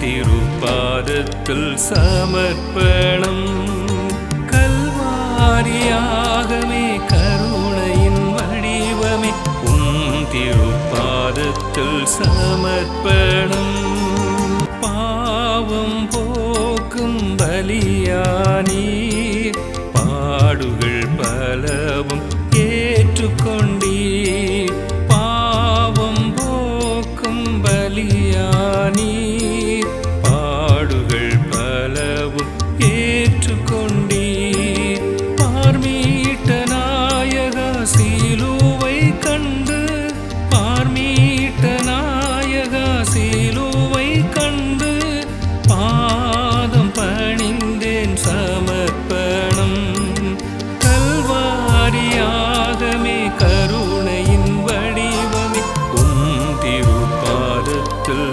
திருப்பாதத்தில் சமர்ப்பணம். கல்வாரியாகவே கருணையின் வடிவமே. உம் திருப்பாதத்தில் சமர்ப்பணம். பாவம் போக்கும் பலியானீர் பாடுகள் பலவும் ஏற்றுக்கொண்டீர்.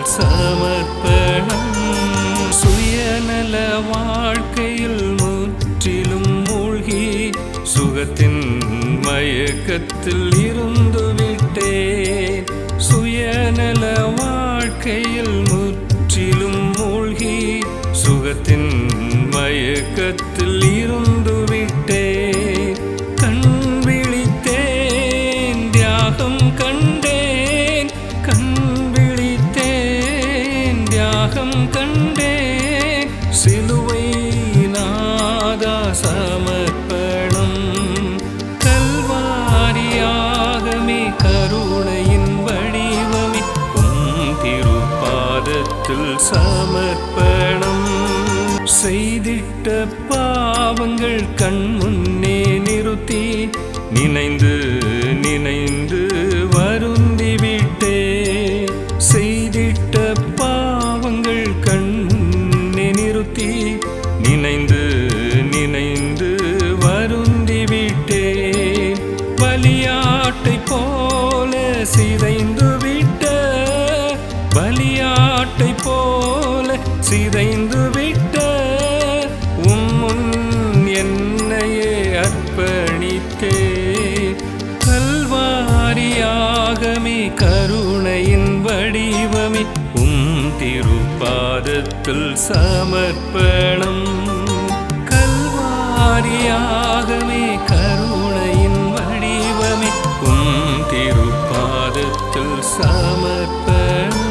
சமர்ப்பணம். சுயநல வாழ்க்கையில் முற்றிலும் மூழ்கி சுகத்தின் மயக்கத்தில் இருந்து விட்டேன் சுயநல வாழ்க்கையில் முற்றிலும் மூழ்கி சுகத்தின் மயக்கத்தில் இருந்து விட்டேன் தியாகம் கண்டே சிலுவை நாதா சமர்ப்பணம். கல்வாரியாகமே கருணையின் வடிவமே உம் திருப்பாதத்தில் சமர்ப்பணம். செய்திட்ட பாவங்கள் கண்முன் பலியாட்டை போல சிதைந்து விட்ட உம்முன் என்னையே அர்ப்பணித்தே. கல்வாரியாகமே கருணையின் வடிவமே. உம் திருப்பாதத்தில் சமர்ப்பணம். கல்வாரியாகமே கருணையின் வடிவமே. உம் திருப்பாதத்தில் சமர்ப்பணம்.